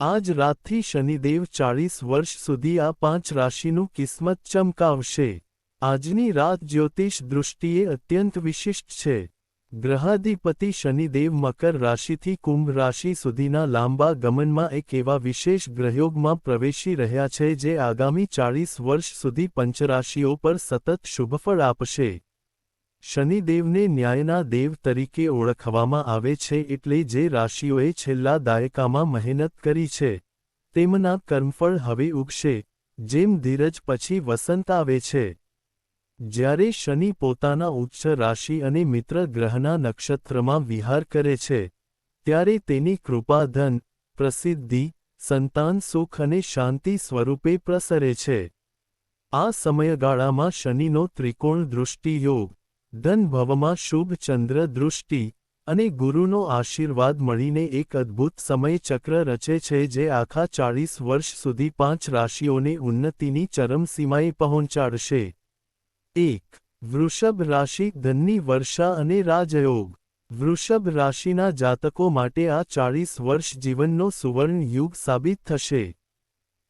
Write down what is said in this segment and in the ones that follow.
આજ રાતથી શનિદેવ ચાળીસ વર્ષ સુધી આ પાંચ રાશિનું કિસ્મત ચમકાવશે. આજની રાત જ્યોતિષ દૃષ્ટિએ અત્યંત વિશિષ્ટ છે. ગ્રહાધિપતિ શનિદેવ મકર રાશિથી કુંભ રાશિ સુધીના લાંબા ગમનમાં એક એવા વિશેષ ગ્રહયોગમાં પ્રવેશી રહ્યા છે જે આગામી ચાળીસ વર્ષ સુધી પંચરાશિઓ પર સતત શુભફળ આપશે. શનિદેવને ન્યાયના દેવ તરીકે ઓળખવામાં આવે છે એટલે જે રાશિઓએ છેલ્લા દાયકામાં મહેનત કરી છે, તેમના કર્મફળ હવે ઉગશે, જેમ ધીરજ પછી વસંત આવે છે. જ્યારે શનિ પોતાના ઉચ્ચ રાશિ અને મિત્ર ગ્રહના નક્ષત્રમાં વિહાર કરે છે, ત્યારે તેની કૃપા ધન, પ્રસિદ્ધિ, સંતાન સુખ અને શાંતિ સ્વરૂપે પ્રસરે છે. આ સમયગાળામાં શનિનો ત્રિકોણ દૃષ્ટિ યોગ ધન ભવમાં શુભ ચંદ્ર દૃષ્ટિ અને ગુરુનો આશીર્વાદ મળીને એક અદ્ભુત સમય ચક્ર રચે છે જે આખા ચાળીસ વર્ષ સુધી પાંચ રાશિઓને ઉન્નતિની ચરમસીમાએ પહોંચાડશે. એક, વૃષભ રાશિ ધનની વર્ષા અને રાજયોગ. વૃષભ રાશિના જાતકો માટે આ ચાળીસ વર્ષ જીવનનો સુવર્ણ યુગ સાબિત થશે.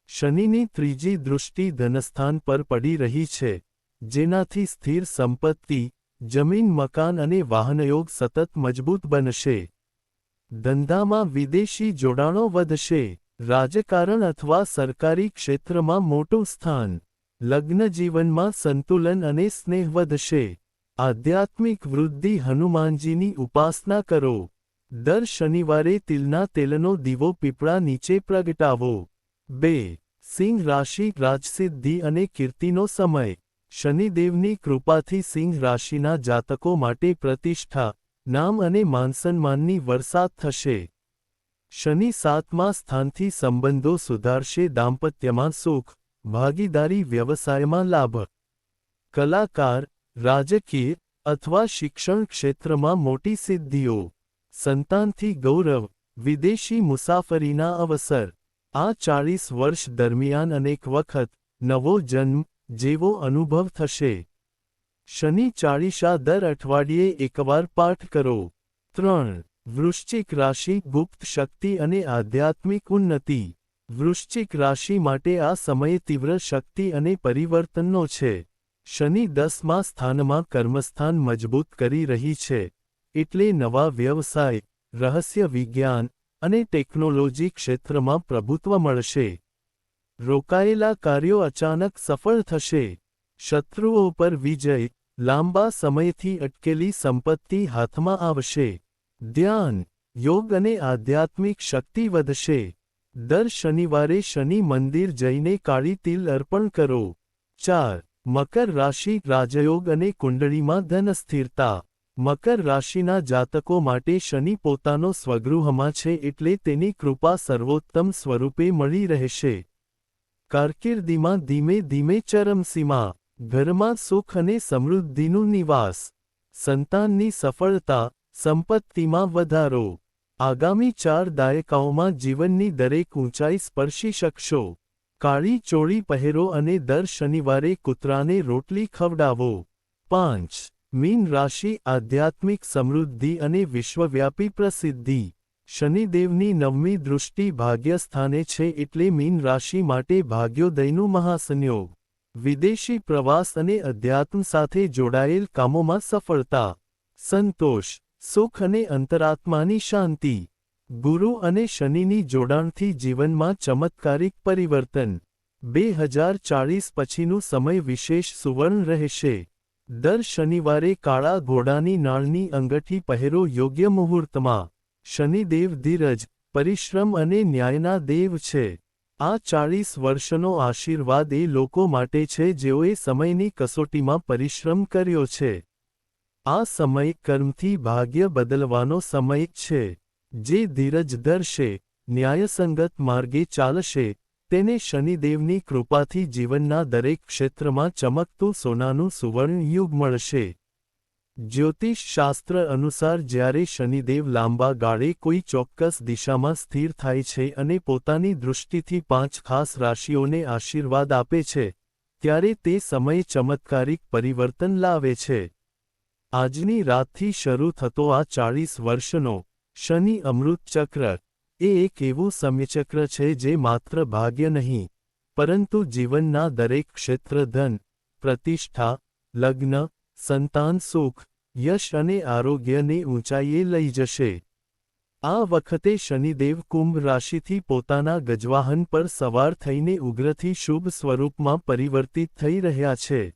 શનિની ત્રીજી દૃષ્ટિ ધનસ્થાન પર પડી રહી છે, જેનાથી સ્થિર સંપત્તિ જમીન, મકાન અને વાહનયોગ સતત મજબૂત બનશે. ધંધામાં વિદેશી જોડાણો વધશે. રાજકારણ અથવા સરકારી ક્ષેત્રમાં મોટું સ્થાન. લગ્ન જીવનમાં સંતુલન અને સ્નેહ વધશે. આધ્યાત્મિક વૃદ્ધિ હનુમાનજીની ઉપાસના કરો. દર શનિવારે તિલના તેલનો દીવો પીપળા નીચે પ્રગટાવો. બે, સિંહ રાશિ, રાજસિદ્ધિ અને કીર્તિનો સમય. શનિદેવની કૃપાથી સિંહ રાશિના જાતકો માટે પ્રતિષ્ઠા, નામ અને માનસન્માનની વરસાદ થશે. શનિ સાતમા સ્થાનથી સંબંધો સુધારશે, દાંપત્યમાં સુખ, ભાગીદારી, વ્યવસાયમાં લાભ. કલાકાર, રાજકીય અથવા શિક્ષણ ક્ષેત્રમાં મોટી સિદ્ધિઓ. સંતાનથી ગૌરવ, વિદેશી મુસાફરીના અવસર. આ ચાળીસ વર્ષ દરમિયાન અનેક વખત નવો જન્મ જેવો અનુભવ થશે. શનિ ચાળીસા દર અઠવાડિયે એકવાર પાઠ કરો. ત્રણ, વૃશ્ચિક રાશિ ગુપ્ત શક્તિ અને આધ્યાત્મિક ઉન્નતિ. વૃશ્ચિક રાશિ માટે આ સમય તીવ્ર શક્તિ અને પરિવર્તનનો છે. શનિ દસમા સ્થાનમાં કર્મસ્થાન મજબૂત કરી રહી છે. એટલે નવા વ્યવસાય, રહસ્ય વિજ્ઞાન અને ટેકનોલોજી ક્ષેત્રમાં પ્રભુત્વ મળશે. રોકાયેલા કાર્યો અચાનક સફળ થશે. શત્રુઓ પર વિજય લાંબા સમયથી અટકેલી સંપત્તિ હાથમાં આવશે. ધ્યાન યોગ અને આધ્યાત્મિક શક્તિ વધશે. દર શનિવારે શનિ મંદિર જઈને કાળી તિલ અર્પણ કરો. ચાર, મકર રાશિ રાજયોગ અને કુંડળીમાં ધન સ્થિરતા. મકર રાશિના જાતકો માટે શનિ પોતાનો સ્વગૃહમાં છે એટલે તેની કૃપા સર્વોત્તમ સ્વરૂપે મળી રહેશે. કારકિર્દીમાં ધીમે ધીમે ચરમસીમા, ઘરમાં સુખ અને સમૃદ્ધિનું નિવાસ, સંતાનની સફળતા, સંપત્તિમાં વધારો. આગામી ચાર દાયકાઓમાં જીવનની દરેક ઊંચાઈ સ્પર્શી શકશો. કાળી ચોળી પહેરો અને દર શનિવારે કૂતરાને રોટલી ખવડાવો. પાંચ, મીન રાશિ, આધ્યાત્મિક સમૃદ્ધિ અને વિશ્વવ્યાપી પ્રસિદ્ધિ. શનિદેવની નવમી દૃષ્ટિ ભાગ્યસ્થાને છે એટલે મીન રાશિ માટે ભાગ્યોદયનું મહાસંયોગ. વિદેશી પ્રવાસ અને અધ્યાત્મ સાથે જોડાયેલ કામોમાં સફળતા. સંતોષ, સુખ અને અંતરાત્માની શાંતિ. ગુરુ અને શનિની જોડાણથી જીવનમાં ચમત્કારિક પરિવર્તન. બે હજાર ચાળીસ પછીનું સમય વિશેષ સુવર્ણ રહેશે. દર શનિવારે કાળા ઘોડાની નાળની અંગઠી પહેરો યોગ્ય મુહૂર્તમાં. શનિદેવ ધીરજ, પરિશ્રમ અને ન્યાયના દેવ છે. આ ચાળીસ વર્ષનો આશીર્વાદ એ લોકો માટે છે જેઓએ સમયની કસોટીમાં પરિશ્રમ કર્યો છે. આ સમય કર્મથી ભાગ્ય બદલવાનો સમય છે. જે ધીરજ ધરશે, ન્યાયસંગત માર્ગે ચાલશે, તેને શનિદેવની કૃપાથી જીવનના દરેક ક્ષેત્રમાં ચમકતું સોનાનું સુવર્ણ યુગ મળશે. જ્યોતિષ શાસ્ત્ર અનુસાર જ્યારે શનિદેવ લાંબા ગાળે કોઈ ચોક્કસ દિશામાં સ્થિર થાય છે અને પોતાની દૃષ્ટિથી પાંચ ખાસ રાશિઓને આશીર્વાદ આપે છે, ત્યારે તે સમય ચમત્કારિક પરિવર્તન લાવે છે. આજની રાતથી શરૂ થતો આ ચાળીસ વર્ષનો શનિ અમૃત ચક્ર એ એક એવું સમયચક્ર છે જે માત્ર ભાગ્ય નહીં, પરંતુ જીવનના દરેક ક્ષેત્ર ધન પ્રતિષ્ઠા, લગ્ન, સંતાન, સુખ યશ અને આરોગ્યને ઊંચાઈએ લઈ જશે. આ વખતે શનિદેવ કુંભ રાશિથી પોતાના ગજવાહન પર સવાર થઈને ઉગ્રથી શુભ સ્વરૂપમાં પરિવર્તિત થઈ રહ્યા છે.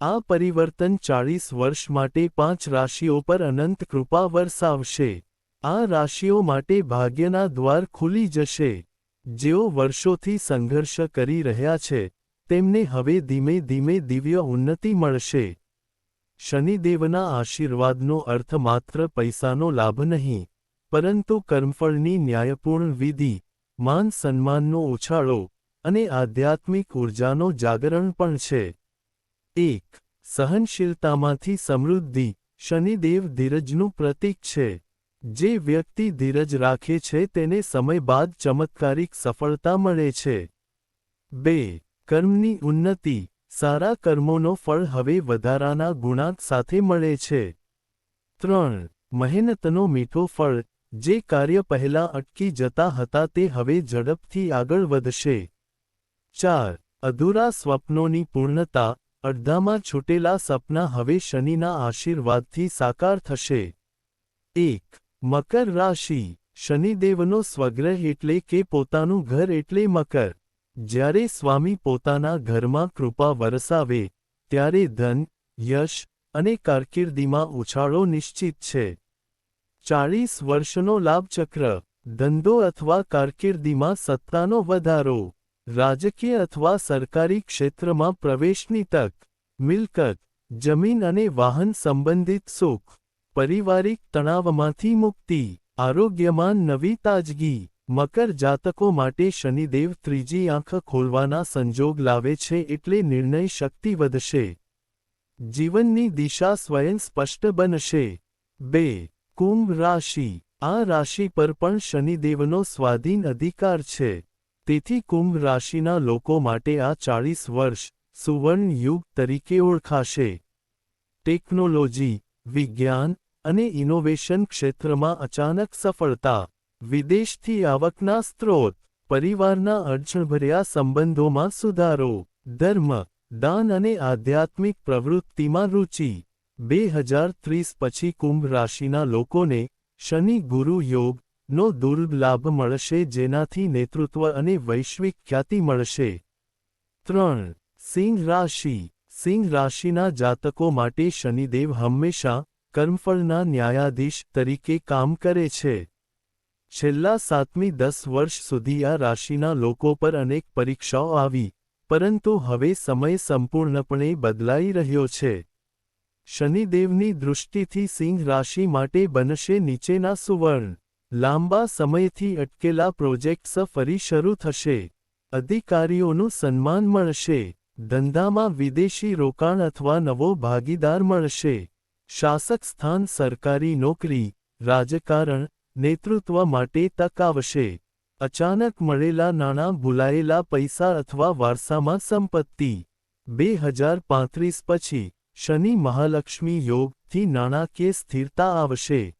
આ પરિવર્તન ચાળીસ વર્ષ માટે પાંચ રાશિઓ પર અનંત કૃપા વરસાવશે. આ રાશિઓ માટે ભાગ્યના દ્વાર ખુલી જશે. જેઓ વર્ષોથી સંઘર્ષ કરી રહ્યા છે, તેમને હવે ધીમે ધીમે દિવ્ય ઉન્નતિ મળશે. શનિદેવના આશીર્વાદનો અર્થ માત્ર પૈસાનો લાભ નહીં, પરંતુ કર્મફળની ન્યાયપૂર્ણ વિધિ, માન સન્માનનો ઉછાળો અને આધ્યાત્મિક ઊર્જાનો જાગરણ પણ છે. એક, સહનશીલતામાંથી સમૃદ્ધિ. શનિદેવ ધીરજનું પ્રતીક છે. જે વ્યક્તિ ધીરજ રાખે છે તેને સમય બાદ ચમત્કારિક સફળતા મળે છે. બે, કર્મની ઉન્નતિ. સારા કર્મોનો ફળ હવે વધારાના ગુણાંક સાથે મળે છે. ત્રણ, મહેનતનો મીઠો ફળ, જે કાર્ય પહેલા અટકી જતા હતા તે હવે ઝડપથી આગળ વધશે. ચાર, અધૂરા સ્વપ્નોની પૂર્ણતા, અડધામાં છૂટેલા સપના હવે શનિના આશીર્વાદથી સાકાર થશે. એક, મકર રાશિ, શનિદેવનો સ્વગ્રહ એટલે કે પોતાનું ઘર એટલે મકર. જ્યારે સ્વામી પોતાના ઘરમાં કૃપા વરસાવે, ત્યારે ધન, યશ અને કારકિર્દીમાં ઉછાળો નિશ્ચિત છે. ચાળીસ વર્ષનો લાભચક્ર, ધંધો અથવા કારકિર્દીમાં સત્તાનો વધારો, રાજકીય અથવા સરકારી ક્ષેત્રમાં પ્રવેશની તક, મિલકત, જમીન અને વાહન સંબંધિત સુખ, પરિવારિક તણાવમાંથી મુક્તિ, આરોગ્યમાં નવી તાજગી. મકર જાતકો માટે શનિદેવ ત્રીજી આંખ ખોલવાના સંજોગ લાવે છે એટલે નિર્ણય શક્તિ વધશે. જીવનની દિશા સ્વયં સ્પષ્ટ બનશે. બે, કુંભ રાશિ. આ રાશિ પર પણ શનિદેવનો સ્વાધીન અધિકાર છે. તેથી કુંભ રાશિના લોકો માટે આ ચાળીસ વર્ષ સુવર્ણ યુગ તરીકે ઓળખાશે. ટેકનોલોજી, વિજ્ઞાન અને ઇનોવેશન ક્ષેત્રમાં અચાનક સફળતા. વિદેશથી આવકના સ્ત્રોત, પરિવારના અડચણભર્યા સંબંધોમાં સુધારો, ધર્મ, દાન અને આધ્યાત્મિક પ્રવૃત્તિમાં રુચિ. બે હજાર ત્રીસ પછી કુંભ રાશિના લોકોને શનિ ગુરુ યોગ નો દુર્લભ મળશે જેનાથી નેતૃત્વ અને વૈશ્વિક ખ્યાતિ મળશે. ત્રણ, સિંહ રાશિ. સિંહ રાશિના જાતકો માટે શનિદેવ હંમેશા કર્મફળના ન્યાયાધીશ તરીકે કામ કરે છે. છેલ્લા સાતમી દસ વર્ષ સુધી આ રાશિના લોકો પર અનેક પરીક્ષાઓ આવી, પરંતુ હવે સમય સંપૂર્ણપણે બદલાઈ રહ્યો છે. શનિદેવની દૃષ્ટિથી સિંહ રાશિ માટે બનશે નીચેના સુવર્ણ. લાંબા સમયથી અટકેલા પ્રોજેક્ટ્સ ફરી શરૂ થશે. અધિકારીઓનું સન્માન મળશે. ધંધામાં વિદેશી રોકાણ અથવા નવો ભાગીદાર મળશે. શાસક સ્થાન સરકારી નોકરી, રાજકારણ નેતૃત્વ માટે તક આવશે. અચાનક મળેલા નાણાં ભૂલાયેલા પૈસા અથવા વારસામાં સંપત્તિ. બે હજાર પાંત્રીસ પછી, શનિ મહાલક્ષ્મી યોગથી નાણાકીય સ્થિરતા આવશે.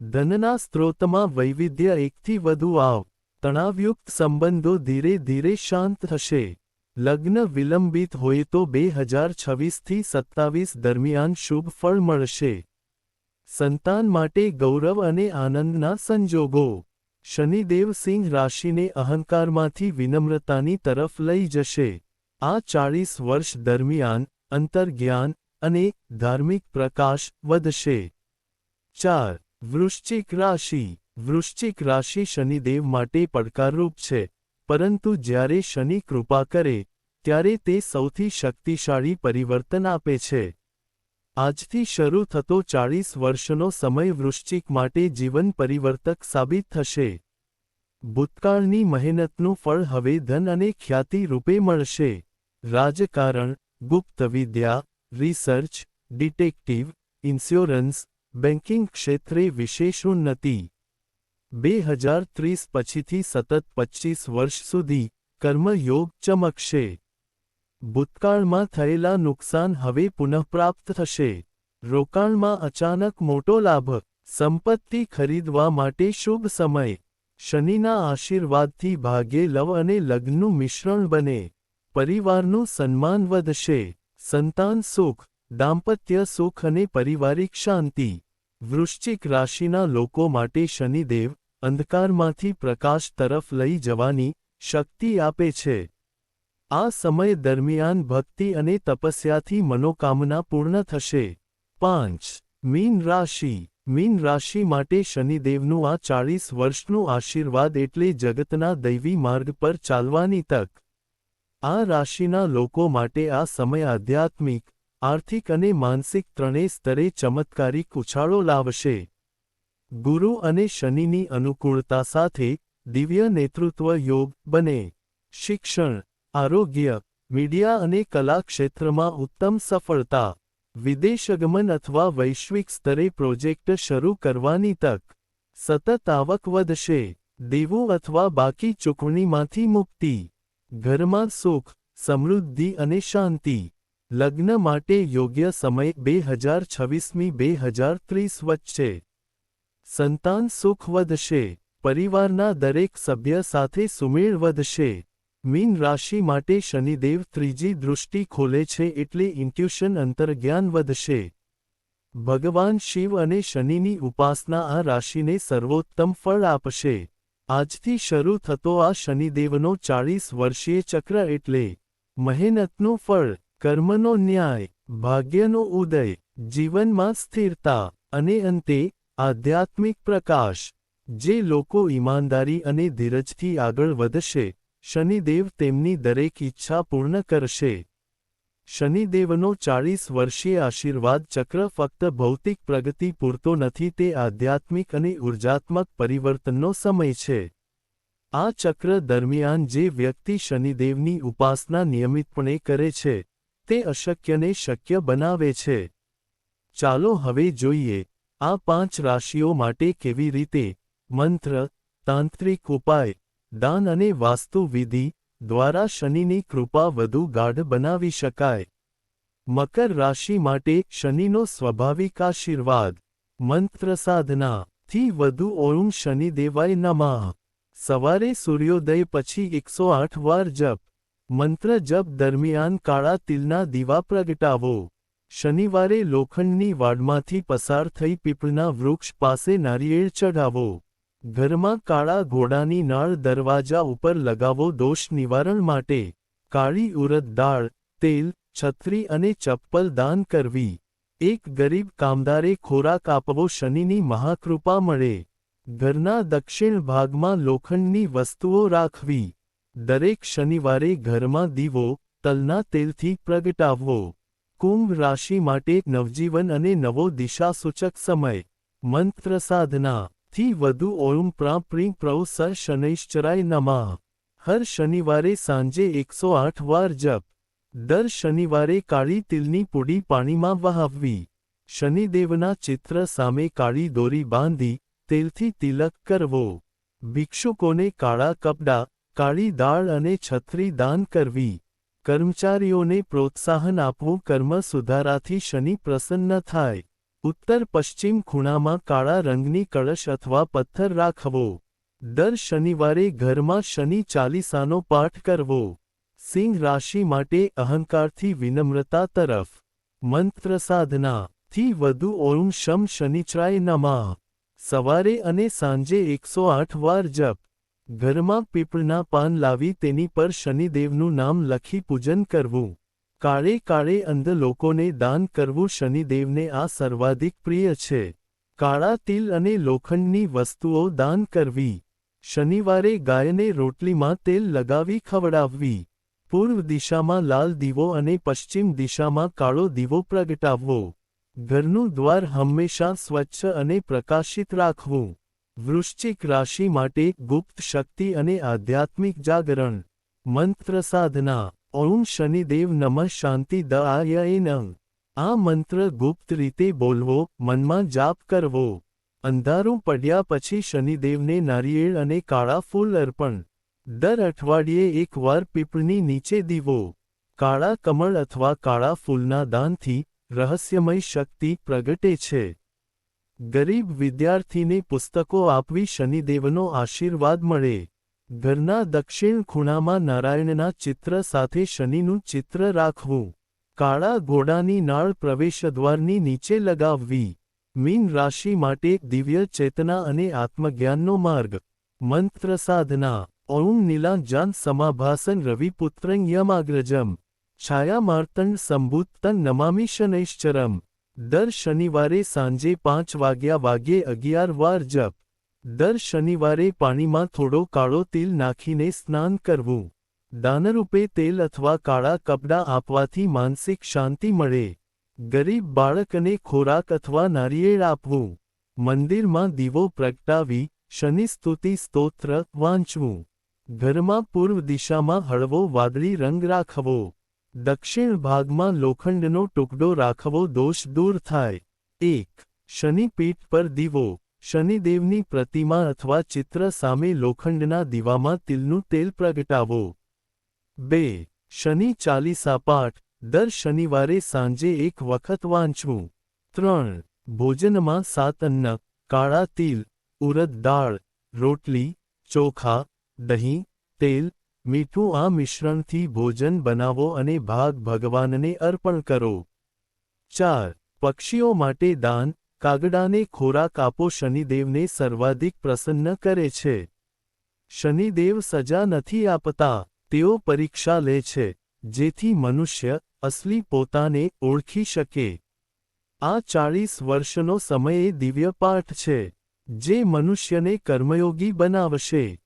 ધનના સ્ત્રોતમાં વૈવિધ્ય એકથી વધુ આવ. તણાવયુક્ત સંબંધો ધીરે ધીરે શાંત થશે. લગ્ન વિલંબિત હોય તો બે હજાર છવ્વીસથી સત્તાવીસ દરમિયાન શુભ ફળ મળશે. સંતાન માટે ગૌરવ અને આનંદના સંજોગો. શનિદેવ સિંહ રાશિને અહંકારમાંથી વિનમ્રતાની તરફ લઈ જશે. આ ચાળીસ વર્ષ દરમિયાન અંતર્જ્ઞાન અને ધાર્મિક પ્રકાશ વધશે. ચાર, વૃશ્ચિક રાશિ. વૃશ્ચિક રાશિ શનિદેવ માટે પડકારરૂપ છે, પરંતુ જ્યારે શનિ કૃપા કરે, ત્યારે તે સૌથી શક્તિશાળી પરિવર્તન આપે છે. આજથી શરૂ થતો ચાળીસ વર્ષનો સમય વૃશ્ચિક માટે જીવન પરિવર્તક સાબિત થશે. ભૂતકાળની મહેનતનું ફળ હવે ધન અને ખ્યાતિ રૂપે મળશે. રાજકારણ, ગુપ્ત વિદ્યા, રિસર્ચ, ડિટેક્ટિવ, ઇન્સ્યોરન્સ બેન્કિંગ ક્ષેત્રે વિશેષ ઉન્નતિ. બે હજાર ત્રીસ પછીથી સતત પચ્ચીસ વર્ષ સુધી કર્મયોગ ચમકશે. ભૂતકાળમાં થયેલા નુકસાન હવે પુનઃપ્રાપ્ત થશે. રોકાણમાં અચાનક મોટો લાભ, સંપત્તિ ખરીદવા માટે શુભ સમય. શનિના આશીર્વાદથી ભાગ્ય લવ અને લગ્નનું મિશ્રણ બને. પરિવારનું સન્માન વધશે. સંતાન સુખ, દાંપત્ય સુખ અને પારિવારિક શાંતિ. વૃશ્ચિક રાશિના લોકો માટે શનિદેવ અંધકારમાંથી પ્રકાશ તરફ લઈ જવાની શક્તિ આપે છે. આ સમય દરમિયાન ભક્તિ અને તપસ્યાથી મનોકામના પૂર્ણ થશે. પાંચ. મીન રાશિ. મીન રાશિ માટે શનિદેવનું આ ચાળીસ વર્ષનું આશીર્વાદ એટલે જગતના દૈવી માર્ગ પર ચાલવાની તક. આ રાશિના લોકો માટે આ સમય આધ્યાત્મિક, આર્થિક અને માનસિક ત્રણેય સ્તરે ચમત્કારિક ઉછાળો લાવશે. ગુરુ અને શનિની અનુકૂળતા સાથે દિવ્ય નેતૃત્વ યોગ બને. શિક્ષણ. આરોગ્ય, મીડિયા અને કલા ક્ષેત્રમાં ઉત્તમ સફળતા, વિદેશગમન અથવા વૈશ્વિક સ્તરે પ્રોજેક્ટ શરૂ કરવાની તક, સતત આવક વધશે, દેવું અથવા બાકી ચૂકવણીમાંથી મુક્તિ, ઘરમાં સુખ, સમૃદ્ધિ અને શાંતિ, લગ્ન માટે યોગ્ય સમય બે હજાર છવ્વીસમી બે હજાર ત્રીસ વચ્ચે. સંતાન સુખ વધશે, પરિવારના દરેક સભ્ય સાથે સુમેળ વધશે. મીન રાશિ માટે શનિદેવ ત્રીજી દૃષ્ટિ ખોલે છે એટલે ઇન્ટ્યુશન અંતર્જ્ઞાન વધશે. ભગવાન શિવ અને શનિની ઉપાસના આ રાશિને સર્વોત્તમ ફળ આપશે. આજથી શરૂ થતો આ શનિદેવનો ચાળીસ વર્ષીય ચક્ર એટલે મહેનતનું ફળ, કર્મનો ન્યાય, ભાગ્યનો ઉદય, જીવનમાં સ્થિરતા અને અંતે આધ્યાત્મિક પ્રકાશ, જે લોકો ઈમાનદારી અને ધીરજથી આગળ વધશે. શનિદેવ તેમની દરેક ઈચ્છા પૂર્ણ કરશે. શનિદેવનો ચાળીસ વર્ષીય આશીર્વાદ ચક્ર ફક્ત ભૌતિક પ્રગતિ પૂરતો નથી, તે આધ્યાત્મિક અને ઉર્જાત્મક પરિવર્તનનો સમય છે. આ ચક્ર દરમિયાન જે વ્યક્તિ શનિદેવની ઉપાસના નિયમિતપણે કરે છે, તે અશક્યને શક્ય બનાવે છે. ચાલો હવે જોઈએ, આ પાંચ રાશિઓ માટે કેવી રીતે? મંત્ર, તાંત્રિક ઉપાય દાન અને વાસ્તુવિધિ દ્વારા શનિની કૃપા વધુ ગાઢ બનાવી શકાય. મકર રાશિ માટે શનિનો સ્વાભાવિક આશીર્વાદ. મંત્ર સાધના થી વધુ ઓમ શનિદેવાય નમઃ. સવારે સૂર્યોદય પછી એકસો આઠ વાર જપ. મંત્ર જપ દરમિયાન કાળા તિલના દીવા પ્રગટાવો. શનિવારે લોખંડની વાડમાંથી પસાર થઈ પીપળના વૃક્ષ પાસે નારિયેળ ચઢાવો. ઘરમાં કાળા ઘોડાની નાળ દરવાજા ઉપર લગાવો દોષ નિવારણ માટે કાળી ઉરદ દાળ, તેલ, છત્રી અને ચપ્પલ દાન કરવી. એક ગરીબ કામદારે ખોરાક આપવો શનિની મહાકૃપા મળે. ઘરના દક્ષિણ ભાગમાં લોખંડની વસ્તુઓ રાખવી. દરેક શનિવારે ઘરમાં દીવો, તલના તેલથી પ્રગટાવવો. કુંભ રાશિ માટે નવજીવન અને નવો દિશાસૂચક સમય. મંત્ર સાધના થી વધુ ઓમ પ્રા પ્રિં પ્રૌ સ શનૈશ્ચરાય નમઃ. હર શનિવારે સાંજે એકસો આઠ વાર જપ. દર શનિવારે કાળી તિલની પૂડી પાણીમાં વહાવવી. શનિદેવના ચિત્ર સામે કાળી દોરી બાંધી, તેલથી તિલક કરવો. ભિક્ષુકોને કાળા કપડાં, કાળી દાળ અને છત્રી દાન કરવી. કર્મચારીઓને પ્રોત્સાહન આપવું કર્મ સુધારાથી શનિ પ્રસન્ન થાય. ઉત્તર પશ્ચિમ ખૂણામાં કાળા રંગની કળશ અથવા પથ્થર રાખવો. દર શનિવારે ઘરમાં શનિ ચાલીસાનો પાઠ કરવો. સિંહ રાશિ માટે અહંકારથી વિનમ્રતા તરફ. મંત્ર સાધના થી વધુ ઓમ શમ શનિચરાય નમઃ. સવારે અને સાંજે એકસો આઠ વાર જપ. ઘરમાં પીપળના પાન લાવી તેની પર શનિદેવનું નામ લખી પૂજન કરવું. કાળે કાળે અંધ લોકોને દાન કરવું શનિદેવને આ સર્વાધિક પ્રિય છે. કાળા તિલ અને લોખંડની વસ્તુઓ દાન કરવી. શનિવારે ગાયને રોટલીમાં તેલ લગાવી ખવડાવવી. પૂર્વ દિશામાં લાલ દીવો અને પશ્ચિમ દિશામાં કાળો દીવો પ્રગટાવવો. ઘરનું દ્વાર હંમેશા સ્વચ્છ અને પ્રકાશિત રાખવું. વૃશ્ચિક રાશિ માટે ગુપ્ત શક્તિ અને આધ્યાત્મિક જાગરણ. મંત્ર સાધના. ઓમ શનિદેવ નમઃ શાંતિ દઆયનં આ મંત્ર ગુપ્ત રીતે બોલવો, મનમાં જાપ કરવો. અંધારું પડ્યા પછી શનિદેવને નારિયેળ અને કાળા ફૂલ અર્પણ. દર અઠવાડિયે એકવાર પીપળની નીચે દીવો. કાળા કમળ અથવા કાળા ફૂલના દાનથી રહસ્યમય શક્તિ પ્રગટે છે. ગરીબ વિદ્યાર્થીને પુસ્તકો આપવી શનિદેવનો આશીર્વાદ મળે. ઘરના દક્ષિણ ખૂણામાં નારાયણના ચિત્ર સાથે શનિનું ચિત્ર રાખવું. કાળા ઘોડાની નાળ પ્રવેશદ્વારની નીચે લગાવવી. મીન રાશિ માટે દિવ્ય ચેતના અને આત્મજ્ઞાનનો માર્ગ. મંત્ર સાધના. ઓમ નીલાંજાન સમાભાસન રવિપુત્રં યમાગ્રજમ છાયામાર્તંડ સંભૂતન નમામિ શનૈશ્ચરમ. દર શનિવારે સાંજે પાંચ વાગ્યા વાગ્યે અગિયાર વાર જપ. દર શનિવારે પાણીમાં થોડો કાળો તેલ નાખીને સ્નાન કરવું. દાનરૂપે તેલ અથવા કાળા કપડાં આપવાથી માનસિક શાંતિ મળે. ગરીબ બાળકને ખોરાક અથવા નારિયેળ આપવું. મંદિરમાં દીવો પ્રગટાવી, શનિ સ્તુતિ સ્તોત્ર વાંચવું. ઘરમાં પૂર્વ દિશામાં હળવો વાદળી રંગ રાખવો. દક્ષિણ ભાગમાં લોખંડનો ટુકડો રાખવો દોષ દૂર થાય. એક શનિ પીઠ પર દીવો. શનિદેવની પ્રતિમા અથવા ચિત્ર સામે લોખંડના દીવામાં તિલનું તેલ પ્રગટાવો. બે. શનિ ચાલીસા પાઠ. દર શનિવારે સાંજે એક વખત વાંચવું. ત્રણ. ભોજનમાં સાત અન્ન, કાળા તિલ, ઉરદ દાળ, રોટલી, ચોખા, દહીં, તેલ, મીઠું આ મિશ્રણથી ભોજન બનાવો અને ભાગ ભગવાનને અર્પણ કરો. ચાર. પક્ષીઓ માટે દાન કાગડાને ખોરાક આપો શનિદેવને સર્વાધિક પ્રસન્ન કરે છે. શનિદેવ સજા નથી આપતા, તેઓ પરીક્ષા લે છે, જેથી મનુષ્ય અસલી પોતાને ઓળખી શકે. આ ચાળીસ વર્ષનો સમય એ દિવ્ય પાઠ છે, જે મનુષ્યને કર્મયોગી બનાવશે.